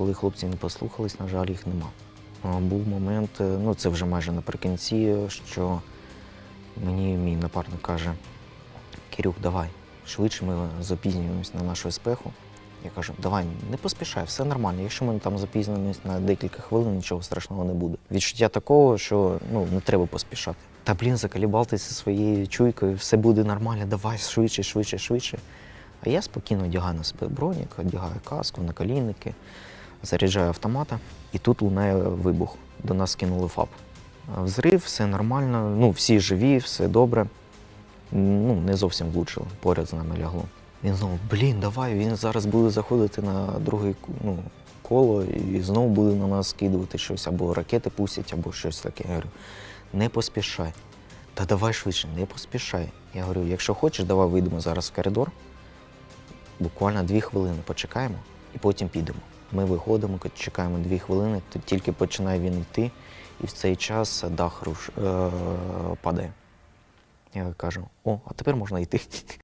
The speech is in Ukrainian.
Коли хлопці не послухались, на жаль, їх нема. Був момент, е, ну це вже майже наприкінці, що мені мій напарник каже: Кирюх, давай, швидше ми запізнюємось на нашу еспеху. Я кажу, давай, не поспішай, все нормально. Якщо ми там запізнимось на декілька хвилин, нічого страшного не буде. Відчуття такого, що ну не треба поспішати. Та блін, закалібалтеся своєю чуйкою, все буде нормально, давай швидше, швидше, швидше. А я спокійно одягаю на себе бронік, одягаю каску, наколінники, заряджаю автомата, і тут лунає вибух. До нас кинули ФАП. А Взрив, все нормально, ну всі живі, все добре. Ну, не зовсім влучило, поряд з нами лягло. Він знову, блін, давай, він зараз буде заходити на друге ну, коло і знову буде на нас скидувати щось, або ракети пустять, або щось таке. Я говорю, не поспішай. Та давай швидше, не поспішай. Я говорю, якщо хочеш, давай вийдемо зараз в коридор. Буквально дві хвилини почекаємо і потім підемо. Ми виходимо, чекаємо дві хвилини, тільки починає він йти, і в цей час дах руш, е, падає. Я кажу: о, а тепер можна йти.